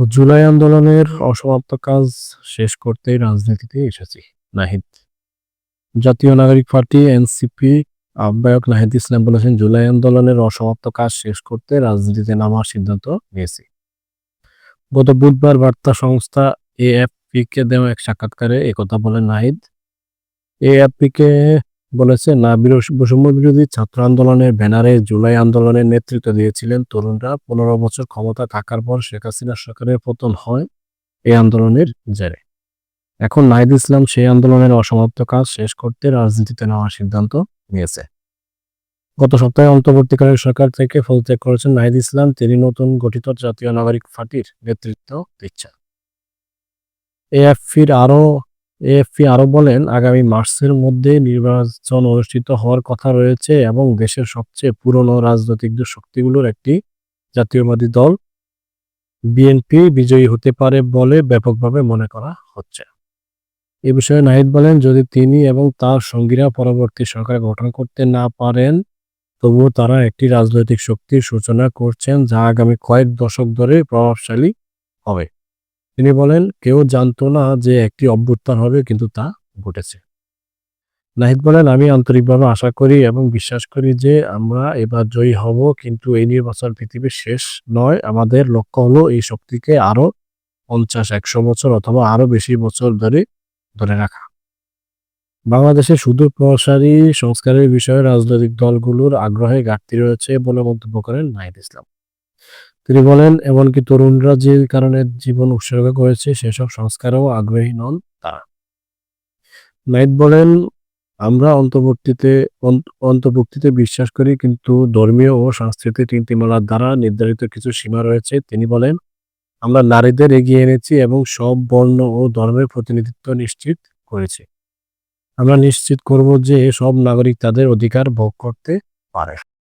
জুলাই আন্দোলনের অসমাপ্ত কাজ শেষ করতেই রাজনীতিতে এসেছি, নাহিদ। জাতীয় নাগরিক পার্টি, এনসিপি আহ্বায়ক নাহিদ ইসলাম বলেছেন, জুলাই আন্দোলনের অসমাপ্ত কাজ শেষ করতে রাজনীতিতে নামার সিদ্ধান্ত নিয়েছি। গত বুধবার বার্তা সংস্থা এএফপি কে দেওয়া এক সাক্ষাৎকারে একথা বলেন নাহিদ। এএফপি কে বলেছে না বৈষম্য বিরোধী ছাত্র আন্দোলনের ব্যানারে জুলাই আন্দোলনের নেতৃত্ব দিয়েছিলেন তরুণরা। পনেরো বছর ক্ষমতা থাকার পর শেখ হাসিনা সরকারের পতন হয় এই আন্দোলনের জেরে। এখন নাহিদ ইসলাম সেই আন্দোলনের অসমাপ্ত কাজ শেষ করতে রাজনীতিতে নেওয়ার সিদ্ধান্ত নিয়েছে। গত সপ্তাহে অন্তর্বর্তীকালীন সরকার থেকে পদত্যাগ করেছেন নাহিদ ইসলাম, তিনি নতুন গঠিত জাতীয় নাগরিক পার্টির নেতৃত্ব দিচ্ছেন। এএফপির আরও এএফপি আরও বলেন, আগামী মার্চের মধ্যে নির্বাচন অনুষ্ঠিত হওয়ার কথা রয়েছে এবং দেশের সবচেয়ে পুরনো রাজনৈতিক শক্তিগুলোর একটি জাতীয়বাদী দল বিএনপি বিজয়ী হতে পারে বলে ব্যাপকভাবে মনে করা হচ্ছে। এ বিষয়ে নাহিদ বলেন, যদি তিনি এবং তার সঙ্গীরা পরবর্তী সরকার গঠন করতে না পারেন, তবুও তারা একটি রাজনৈতিক শক্তির সূচনা করছেন যা আগামী কয়েক দশক ধরে প্রভাবশালী হবে। তিনি বলেন, কেউ জানতো না যে একটি অভ্যুত্থান হবে, কিন্তু তা ঘটেছে। নাহিদ বলেন, আমি আন্তরিকভাবে আশা করি এবং বিশ্বাস করি যে আমরা এবার জয়ী হব, কিন্তু এই নির্বাচন পৃথিবীর শেষ নয়। আমাদের লক্ষ্য হলো এই শক্তিকে আরও পঞ্চাশ, একশো বছর অথবা আরও বেশি বছর ধরে ধরে রাখা। বাংলাদেশের সুদূর প্রসারী সংস্কারের বিষয়ে রাজনৈতিক দলগুলোর আগ্রহে ঘাটতি রয়েছে বলে মন্তব্য করেন নাহিদ ইসলাম। তিনি বলেন, এমনকি তরুণরা যে কারণে জীবন উৎসর্গ করেছে, সেসব সংস্কারেও আগ্রহী নন তারা। নাহিদ বলেন, আমরা অন্তর্বর্তীতে অন্তর্ভুক্তিতে বিশ্বাস করি, কিন্তু ধর্মীয় ও সাংস্কৃতিক নীতিমালার দ্বারা নির্ধারিত কিছু সীমা রয়েছে। তিনি বলেন, আমরা নারীদের এগিয়ে এনেছি এবং সব বর্ণ ও ধর্মের প্রতিনিধিত্ব নিশ্চিত করেছি। আমরা নিশ্চিত করব যে সব নাগরিক তাদের অধিকার ভোগ করতে পারে।